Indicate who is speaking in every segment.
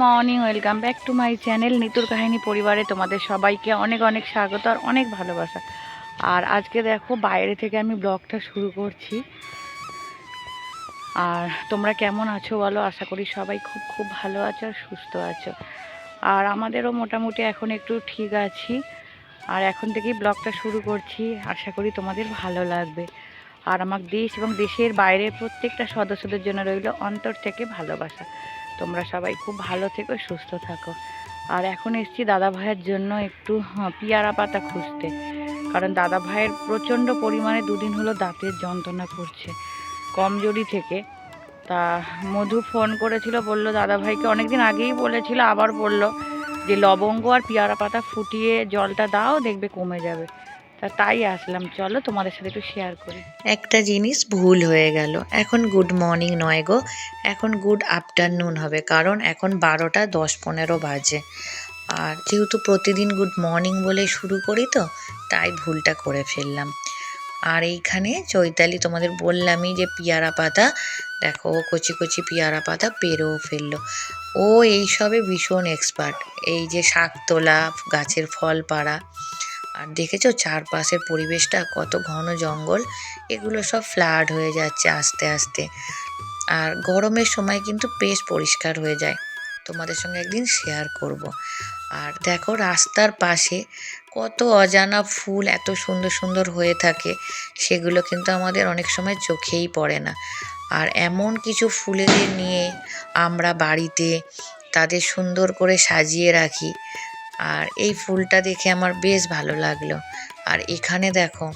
Speaker 1: Morning, welcome back to my channel নিতুর কাহিনী পরিবারে। তোমাদের সবাইকে অনেক অনেক স্বাগত আর অনেক ভালোবাসা। আর আজকে দেখো, বাইরে থেকে আমি ব্লগটা শুরু করছি। আর তোমরা কেমন আছো বলো? আশা করি সবাই খুব খুব ভালো আছো আর সুস্থ আছো। আর আমাদেরও মোটামুটি এখন একটু ঠিক আছি। আর এখন থেকেই ব্লগটা শুরু করছি। আশা করি তোমাদের ভালো লাগবে। আর আমার দেশ এবং দেশের বাইরের প্রত্যেকটা সদস্যদের জন্য রইল অন্তর থেকে ভালোবাসা। তোমরা সবাই খুব ভালো থেকো সুস্থ থাকো। আর এখন এসছি দাদা ভাইয়ের জন্য একটু হ্যাঁ, পিয়ারা পাতা খুঁজতে। কারণ দাদা ভাইয়ের প্রচণ্ড পরিমাণে দুদিন হলো দাঁতের যন্ত্রণা করছে। কমজোরি থেকে। তা মধু ফোন করেছিল বলল দাদা ভাইকে অনেকদিন আগেই বলেছিল আবার বলল যে লবঙ্গ আর পিয়ারা পাতা ফুটিয়ে জলটা দাও দেখবে কমে যাবে। তা তাই আসলাম। চলো তোমাদের সাথে একটু শেয়ার করি।
Speaker 2: একটা জিনিস ভুল হয়ে গেল। এখন গুড মর্নিং নয় গো। এখন গুড আফটারনুন হবে। কারণ এখন বারোটা দশ পনেরো বাজে। আর যেহেতু প্রতিদিন গুড মর্নিং বলে শুরু করি তো, তাই ভুলটা করে ফেললাম। আর এইখানে চৈতালি তোমাদের বললামই যে পিয়ারা পাতা, দেখো ও কচি কচি পিয়ারা পাতা পেরেও ফেলল। ও এইসবে ভীষণ এক্সপার্ট এই যে শাক তোলা গাছের ফল পাড়া আর দেখেছ চারপাশের পরিবেশটা কত ঘন জঙ্গল? এগুলো সব ফ্লাড হয়ে যাচ্ছে আস্তে আস্তে। আর গরমের সময় কিন্তু বেশ পরিষ্কার হয়ে যায়। তোমাদের সঙ্গে একদিন শেয়ার করব। আর দেখো রাস্তার পাশে কত অজানা ফুল এত সুন্দর সুন্দর হয়ে থাকে, সেগুলো কিন্তু আমাদের অনেক সময় চোখেই পড়ে না। আর এমন কিছু ফুলেদের নিয়ে আমরা বাড়িতে তাদের সুন্দর করে সাজিয়ে রাখি। আর এই ফুলটা দেখে আমার বেশ ভালো লাগল। আর এখানে দেখো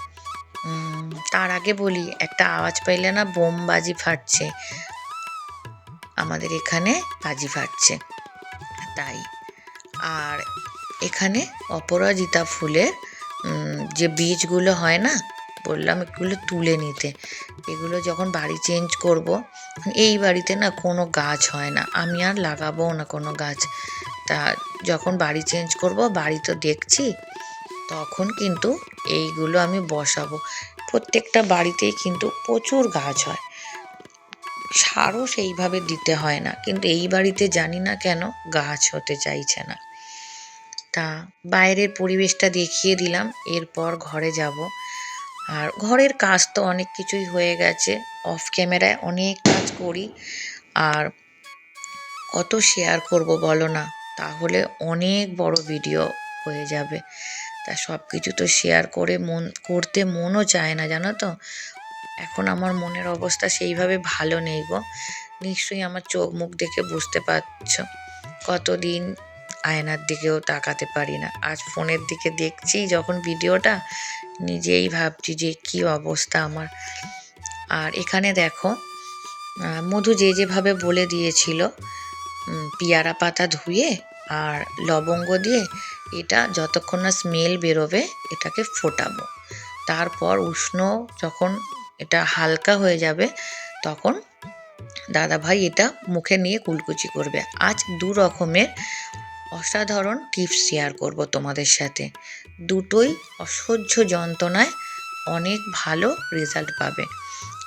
Speaker 2: তার আগে বলি, একটা আওয়াজ পাইলে না বোম বাজি ফাটছে। আমাদের এখানে বাজি ফাটছে। তাই। আর এখানে অপরাজিতা ফুলের যে বীজগুলো হয় না, বললাম এগুলো তুলে নিতে। এগুলো যখন বাড়ি চেঞ্জ করব, এই বাড়িতে না কোনো গাছ হয় না। আমি আর লাগাবো না কোনো গাছ। তা যখন বাড়ি চেঞ্জ করব, বাড়ি তো দেখছি, তখন কিন্তু এইগুলো আমি বসাবো। প্রত্যেকটা বাড়িতেই কিন্তু প্রচুর গাছ হয়। সারও সেইভাবে দিতে হয় না, কিন্তু এই বাড়িতে জানি না কেন গাছ হতে চাইছে না। তা বাইরের পরিবেশটা দেখিয়ে দিলাম, এরপর ঘরে যাব। আর ঘরের কাজ তো অনেক কিছুই হয়ে গেছে অফ ক্যামেরায় অনেক কাজ করি। আর কত শেয়ার করব বলো না? তাহলে অনেক বড় ভিডিও হয়ে যাবে। তা সব কিছু তো শেয়ার করে মন, করতে মনও চায় না, জানো তো? এখন আমার মনের অবস্থা সেইভাবে ভালো নেই গো। নিশ্চয়ই আমার চোখ মুখ দেখে বুঝতে পারছ। কতদিন আয়নার দিকেও তাকাতে পারি না। আজ ফোনের দিকে দেখছি যখন ভিডিওটা নিজেই ভাবছি যে কি অবস্থা আমার। আর এখানে দেখো মধু যে যেভাবে বলে দিয়েছিল পিয়ারা পাতা ধুয়ে আর লবঙ্গ দিয়ে এটা যতক্ষণ না স্মেল বেরোবে, এটাকে ফোটাবো। তারপর উষ্ণ যখন এটা হালকা হয়ে যাবে, তখন দাদা ভাই এটা মুখে নিয়ে কুলকুচি করবে। আজ দু রকমের অসাধারণ টিপস শেয়ার করব তোমাদের সাথে। দুটোই অসহ্য যন্ত্রণায় অনেক ভালো রেজাল্ট পাবে।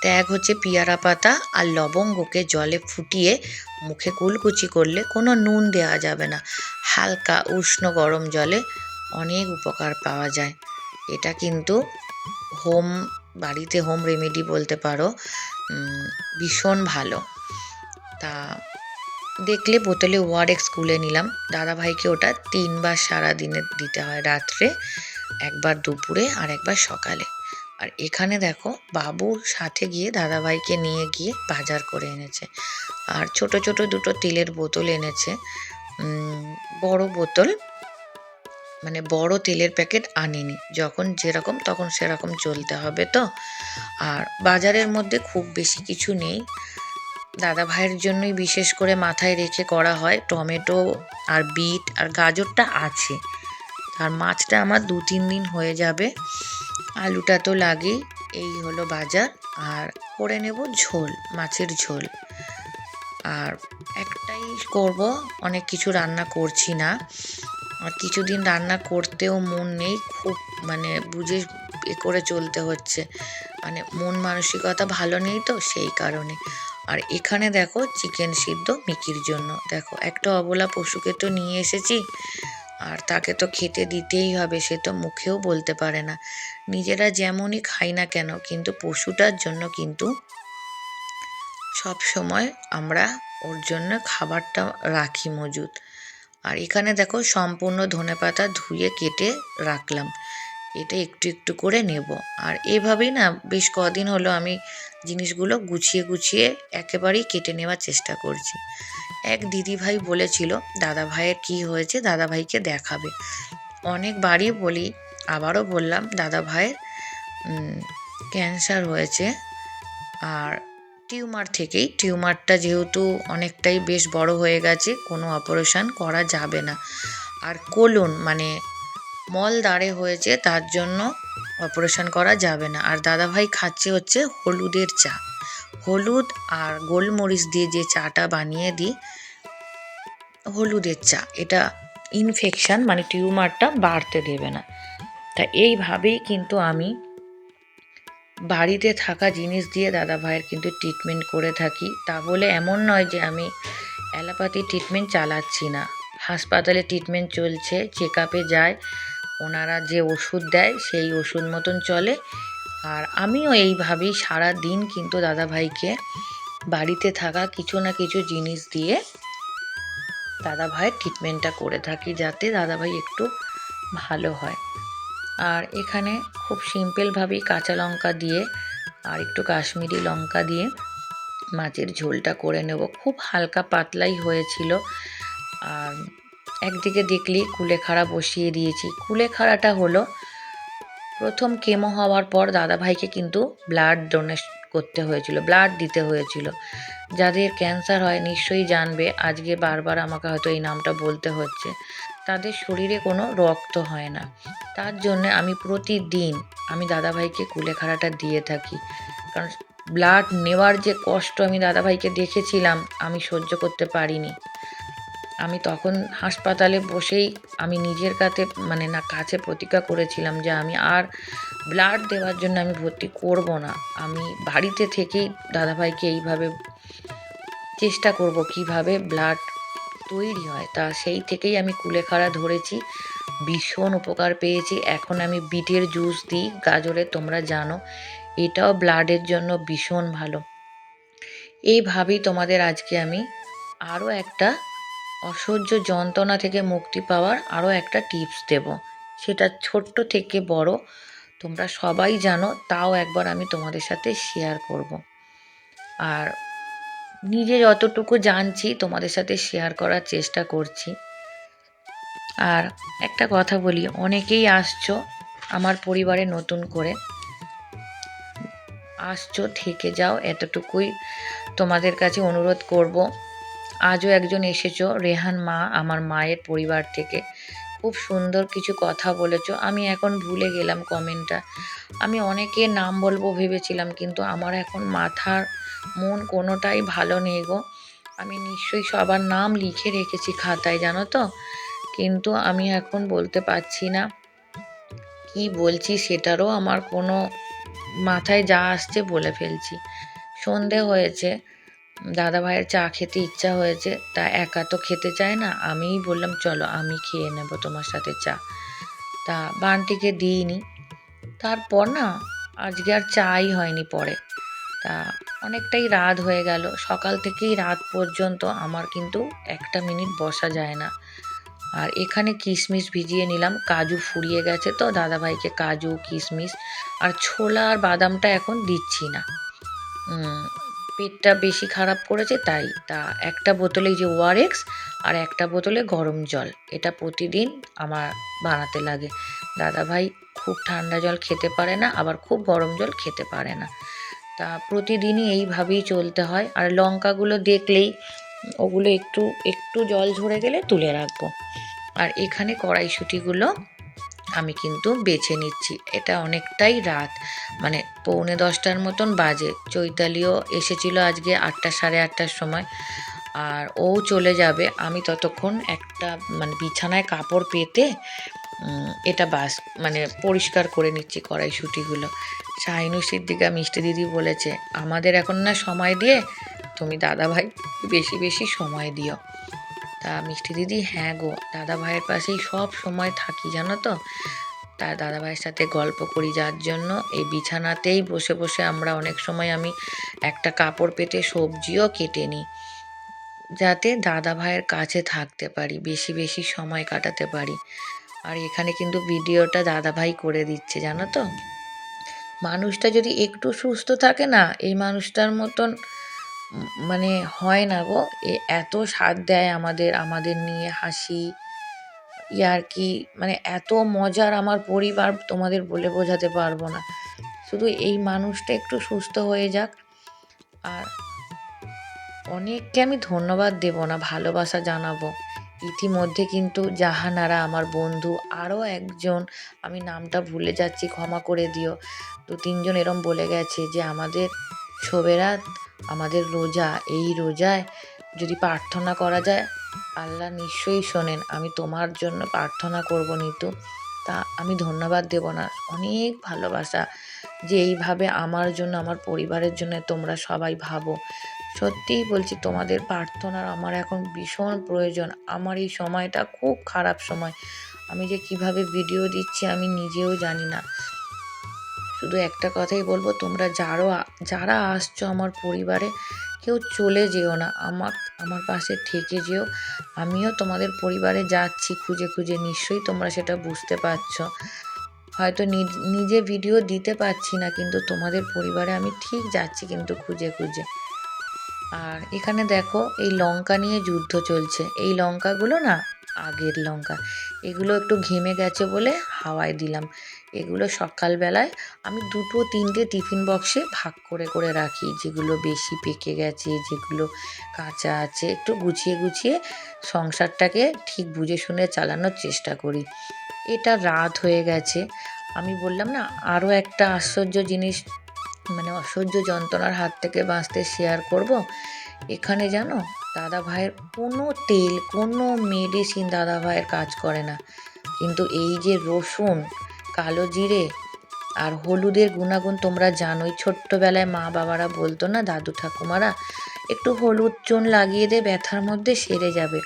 Speaker 2: তা এক হচ্ছে পিয়ারা পাতা আর লবঙ্গকে জলে ফুটিয়ে মুখে কুলকুচি করলে কোনো নুন দেওয়া যাবে না। হালকা উষ্ণ গরম জলে অনেক উপকার পাওয়া যায়। এটা কিন্তু হোম, বাড়িতে হোম রেমেডি বলতে পারো ভীষণ ভালো। তা দেখলে বোতলে ওয়ারেক্স গুলে নিলাম। দাদাভাইকে ওটা তিনবার সারা দিনে দিতে হয় রাত্রে, একবার দুপুরে আর একবার সকালে। আর এখানে দেখো বাবুর সাথে গিয়ে দাদাভাইকে নিয়ে গিয়ে বাজার করে এনেছে। আর ছোট ছোট দুটো তেলের বোতল এনেছে। বড় বোতল মানে বড় তেলের প্যাকেট আনিনি। যখন যেরকম তখন সেরকম চলতে হবে তো। আর বাজারের মধ্যে খুব বেশি কিছু নেই। দাদা ভাইয়ের জন্যই বিশেষ করে মাথায় রেখে করা হয় টমেটো আর বিট আর গাজরটা আছে। আর মাছটা আমার দু তিন দিন হয়ে যাবে। আলুটা তো লাগেই। এই হলো বাজার। আর করে নেব ঝোল, মাছের ঝোল। আর একটাই করব, অনেক কিছু রান্না করছি না। আর কিছুদিন রান্না করতেও মন নেই, খুব মানে বুঝে এ করে চলতে হচ্ছে। মানে মন মানসিকতা ভালো নেই তো সেই কারণে। আর এখানে দেখো, চিকেন সিদ্ধ, মিকির জন্য। দেখো, একটা অবলা পশুকে তো নিয়ে এসেছি। আর তাকে তো খেতে দিতেই হবে, সে তো মুখেও বলতে পারে না। নিজেরা যেমনই খাই না কেন, কিন্তু পশুটার জন্য কিন্তু সব সময় আমরা ওর জন্য খাবারটা রাখি মজুদ আর এখানে দেখো সম্পূর্ণ ধনেপাতা ধুয়ে কেটে রাখলাম। এটা একটু একটু করে নেব। আর এভাবেই না বেশ কদিন হলো আমি জিনিসগুলো গুছিয়ে গুছিয়ে একেবারেই কেটে নেওয়ার চেষ্টা করছি। এক দিদি ভাই বলেছিল দাদা ভাইয়ের কী হয়েছে দাদা ভাইকে দেখাবে অনেকবারই বলি, আবারও বললাম দাদা ভাইয়ের ক্যান্সার হয়েছে আর টিউমার থেকেই। টিউমারটা যেহেতু অনেকটাই বেশ বড় হয়ে গেছে, কোনো অপারেশন করা যাবে না। আর কোলন মানে মল দাঁড়ে হয়েছে, তার জন্য অপারেশন করা যাবে না। আর দাদাভাই খাচ্ছে হচ্ছে হলুদের চা। হলুদ আর গোলমরিচ দিয়ে যে চাটা বানিয়ে দিই, হলুদের চা, এটা ইনফেকশান মানে টিউমারটা বাড়তে দেবে না। তা এইভাবেই কিন্তু আমি বাড়িতে থাকা জিনিস দিয়ে দাদা ভাইয়ের কিন্তু ট্রিটমেন্ট করে থাকি। তা বলে এমন নয় যে আমি অ্যালোপ্যাথি ট্রিটমেন্ট চালাচ্ছি না। হাসপাতালে ট্রিটমেন্ট চলছে চেক আপে যায়, ওনারা যে ওষুধ দেয় সেই ওষুধ মতন চলে আর আমিও এইভাবেই সারা দিন কিন্তু দাদা ভাইকে বাড়িতে থাকা কিছু না কিছু জিনিস দিয়ে দাদা ভাইয়ের ট্রিটমেন্টটা করে থাকি যাতে দাদা ভাই একটু ভালো হয়। আর এখানে খুব সিম্পলভাবেই কাঁচা লঙ্কা দিয়ে আর একটু কাশ্মীরি লঙ্কা দিয়ে মাছের ঝোলটা করে নেব। খুব হালকা পাতলাই হয়েছিল। আর একদিকে দেখলি কুলেখাড়া বসিয়ে দিয়েছি। কুলেখাড়াটা হলো প্রথম কেমো হওয়ার পর দাদাভাইকে কিন্তু ব্লাড ডোনেট করতে হয়েছিল ব্লাড দিতে হয়েছিল। যাদের ক্যান্সার হয় নিশ্চয়ই জানবে, আজকে বারবার আমাকে হয়তো এই নামটা বলতে হচ্ছে। তাদের শরীরে কোনো রক্ত হয় না। তার জন্য আমি প্রতিদিন আমি দাদাভাইকে কুলেখাড়াটা দিয়ে থাকি। কারণ ব্লাড নেওয়ার যে কষ্ট আমি দাদাভাইকে দেখেছিলাম, আমি সহ্য করতে পারিনি। আমি তখন হাসপাতালে বসেই আমি নিজের কাছে মানে না, কাছে প্রতিজ্ঞা করেছিলাম যে আমি আর ব্লাড দেওয়ার জন্য আমি ভর্তি করব না। আমি বাড়িতে থেকেই দাদাভাইকে এইভাবে চেষ্টা করব কীভাবে ব্লাড তৈরি হয়। তা সেই থেকেই আমি কুলেখাড়া ধরেছি। ভীষণ উপকার পেয়েছি। এখন আমি বিটের জুস দিই। গাজরে তোমরা জানো, এটাও ব্লাডের জন্য ভীষণ ভালো। এইভাবেই তোমাদের আজকে আমি আরও একটা অসহ্য যন্ত্রণা থেকে মুক্তি পাওয়ার আরও একটা টিপস দেব। সেটা ছোট্ট থেকে বড়। তোমরা সবাই জানো, তাও একবার আমি তোমাদের সাথে শেয়ার করব। আর নিজে যতটুকু জানছি, তোমাদের সাথে শেয়ার করার চেষ্টা করছি। আর একটা কথা বলি, অনেকেই আসছো আমার পরিবারে নতুন করে। আসছো, থেকে যাও, এতটুকুই তোমাদের কাছে অনুরোধ করব। আজও একজন এসেছ, রেহান মা, আমার মায়ের পরিবার থেকে। খুব সুন্দর কিছু কথা বলেছ। আমি এখন ভুলে গেলাম কমেন্টটা। আমি অনেকের নাম বলব ভেবেছিলাম, কিন্তু আমার এখন মাথার মন কোনোটাই ভালো নেই গো। আমি নিশ্চয়ই সবার নাম লিখে রেখেছি খাতায়, জানো তো? কিন্তু আমি এখন বলতে পারছি না কি বলছি, সেটারও আমার কোনো মাথায় যা আসছে বলে ফেলছি। সন্ধে হয়েছে। দাদা ভাইয়ের চা খেতে ইচ্ছা হয়েছে, তা একা তো খেতে চায় না। আমিই বললাম, চলো, আমি খেয়ে নেব তোমার সাথে চা। তা বানটিকে দিইনি। তারপর না, আজকে আর চাই হয়নি পরে। তা অনেকটাই রাত হয়ে গেল। সকাল থেকেই রাত পর্যন্ত আমার কিন্তু একটা মিনিট বসা যায় না। আর এখানে কিশমিশ ভিজিয়ে নিলাম, কাজু ফুরিয়ে গেছে তো, দাদাভাইকে কাজু, কিশমিশ আর ছোলা আর বাদামটা এখন দিচ্ছি না। পেটটা বেশি খারাপ করেছে, তাই তা একটা বোতলে যে ওয়ারেক্স আর একটা বোতলে গরম জল, এটা প্রতিদিন আমার বানাতে লাগে। দাদাভাই খুব ঠান্ডা জল খেতে পারে না, আবার খুব গরম জল খেতে পারে না। তা প্রতিদিনই এইভাবেই চলতে হয়, আর লঙ্কাগুলো দেখলেই ওগুলো একটু একটু জল ঝরে গেলে তুলে রাখব। আর এখানে কড়াইশুটিগুলো আমি কিন্তু বেছে নিচ্ছি। এটা অনেকটাই রাত। মানে পৌনে দশটার মতন বাজে। চৈতালিও এসেছিল আজকে আটটা, সাড়ে আটটার সময়। আর ও চলে যাবে। আমি ততক্ষণ একটা মানে বিছানায় কাপড় পেতে এটা বাস মানে পরিষ্কার করে নিচ্ছি কড়াইশুটিগুলো। শাহিনু সিদ্দিকা মিষ্টি দিদি বলেছে, আমাদের এখন না সময় দিয়ে, তুমি দাদা ভাই বেশি বেশি সময় দিও। তা মিষ্টি দিদি হ্যাঁ গো, দাদা ভাইয়ের পাশেই সব সময় থাকি, জানো তো? তার দাদা ভাইয়ের সাথে গল্প করি যার জন্য এই বিছানাতেই বসে বসে আমরা অনেক সময় আমি একটা কাপড় পেতে সবজিও কেটে নিই, যাতে দাদা ভাইয়ের কাছে থাকতে পারি, বেশি বেশি সময় কাটাতে পারি। আর এখানে কিন্তু ভিডিওটা দাদা ভাই করে দিচ্ছে, জানো তো? মানুষটা যদি একটু সুস্থ থাকে না, এই মানুষটার মতন মানে হয় না গো। এ, এত সাথ দেয় আমাদের আমাদের নিয়ে হাসি। ইয়ার্কি মানে এত মজার আমার পরিবার, তোমাদের বলে বোঝাতে পারব না। শুধু এই মানুষটা একটু সুস্থ হয়ে যাক। আর অনেককে আমি ধন্যবাদ দেব না, ভালোবাসা জানাব। ইতিমধ্যে কিন্তু জাহানারা আমার বন্ধু, আরও একজন, আমি নামটা ভুলে যাচ্ছি, ক্ষমা করে দিও। দু তিনজন এরম বলে গেছে যে, আমাদের শোবেরাত আমাদের রোজা, এই রোজায় যদি প্রার্থনা করা যায়, আল্লাহ নিশ্চয়ই শোনেন, আমি তোমার জন্য প্রার্থনা করব নিতু। তা আমি ধন্যবাদ দেব না। অনেক ভালোবাসা যে এইভাবে আমার জন্য, আমার পরিবারের জন্য তোমরা সবাই ভাবো। সত্যিই বলছি, তোমাদের প্রার্থনার আমার এখন ভীষণ প্রয়োজন। আমার এই সময়টা খুব খারাপ সময়। আমি যে কীভাবে ভিডিও দিচ্ছি আমি নিজেও জানি না। শুধু একটা কথাই বলব, তোমরা যারও যারা আসছো আমার পরিবারে, কেউ চলে যেও না। আমার আমার পাশে থেকে যেও। আমিও তোমাদের পরিবারে যাচ্ছি খুঁজে খুঁজে, নিশ্চয়ই তোমরা সেটা বুঝতে পারছ। হয়তো নিজ- ভিডিও দিতে পারছি না, কিন্তু তোমাদের পরিবারে আমি ঠিক যাচ্ছি কিন্তু খুঁজে খুঁজে। আর এখানে দেখো, এই লঙ্কা নিয়ে যুদ্ধ চলছে। এই লঙ্কাগুলো না আগের লঙ্কা। এগুলো একটু ঘেমে গেছে বলে হাওয়ায় দিলাম। এগুলো সকালবেলায় আমি দুটো তিনটে টিফিন বক্সে ভাগ করে করে রাখি। যেগুলো বেশি পেকে গেছে, যেগুলো কাঁচা আছে, একটু গুছিয়ে গুছিয়ে সংসারটাকে ঠিক বুঝে শুনে চালানোর চেষ্টা করি। এটা রাত হয়ে গেছে। আমি বললাম, না আরও একটা আশ্চর্য জিনিস মানে অসহ্য যন্ত্রণার হাত থেকে বাঁচতে শেয়ার করব। এখানে জানো দাদা ভাইয়ের কোনো তেল, কোনো মেডিসিন দাদা ভাইয়ের কাজ করে না। কিন্তু এই যে রসুন, কালো জিরে আর হলুদের গুণাগুণ তোমরা জানোই, ছোট্টবেলায় মা বাবারা বলতো না, দাদু ঠাকুমারা, একটু হলুদ চুন লাগিয়ে দে, ব্যথার মধ্যে সেরে যাবে।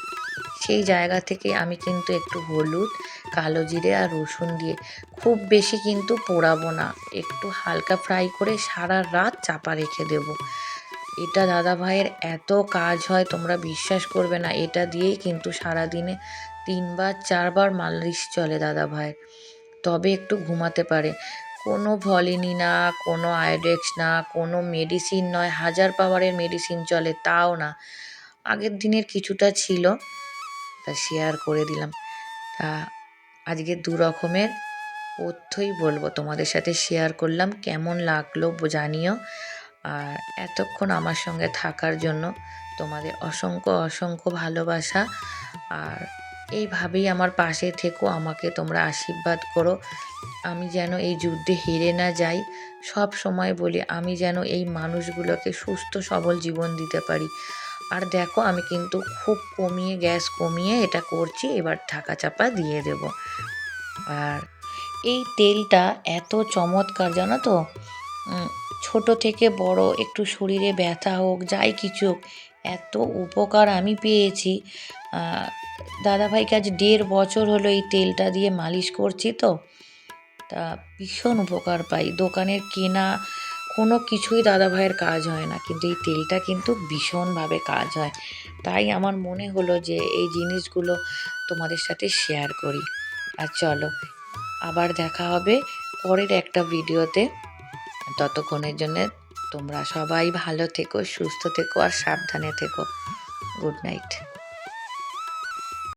Speaker 2: সেই জায়গা থেকে আমি কিন্তু একটু হলুদ, কালো জিরে আর রসুন দিয়ে খুব বেশি কিন্তু পোড়াবো না। একটু হালকা ফ্রাই করে সারা রাত চাপা রেখে দেব। এটা দাদা ভাইয়ের এত কাজ হয়, তোমরা বিশ্বাস করবে না। এটা দিয়েই কিন্তু সারা দিনে তিনবার, চারবার মালিশ চলে দাদা ভাইয়ের। তবে একটু ঘুমাতে পারে। কোনো ভলিনি না, কোনো আয়োডেক্স না, কোনো মেডিসিন নয়, হাজার পাওয়ারের মেডিসিন চলে, তাও না। আগের দিনের কিছুটা ছিল, তা শেয়ার করে দিলাম। তা আজকে দু রকমের তথ্যই বলব। তোমাদের সাথে শেয়ার করলাম, কেমন লাগল জানিও। আর এতক্ষণ আমার সঙ্গে থাকার জন্য তোমাদের অসংখ্য অসংখ্য ভালোবাসা। আর এইভাবেই আমার পাশে থেকো, আমাকে তোমরা আশীর্বাদ করো। আমি যেন এই যুদ্ধে হেরে না যাই। সব সময় বলি, আমি যেন এই মানুষগুলোকে সুস্থ, সবল জীবন দিতে পারি। আর দেখো, আমি কিন্তু খুব কমিয়ে, গ্যাস কমিয়ে এটা করছি, এবার ঢাকা চাপা দিয়ে দেব। আর এই তেলটা এত চমৎকার, জানো তো? ছোট থেকে বড়, একটু শরীরে ব্যথা হোক, যাই কিছু হোক, এত উপকার আমি পেয়েছি। দাদাভাইকে আজ দেড় বছর হলো এই তেলটা দিয়ে মালিশ করছি তো। তা ভীষণ উপকার পাই। দোকানের কেনা কোনো কিছুই দাদাভাইয়ের কাজ হয় না, কিন্তু এই তেলটা কিন্তু ভীষণভাবে কাজ হয়। তাই আমার মনে হলো যে এই জিনিসগুলো তোমাদের সাথে শেয়ার করি। আর চলো, আবার দেখা হবে পরের একটা ভিডিওতে ততক্ষণের জন্য তোমরা সবাই ভালো থেকো সুস্থ থেকো আর সাবধানে থেকো। Good night.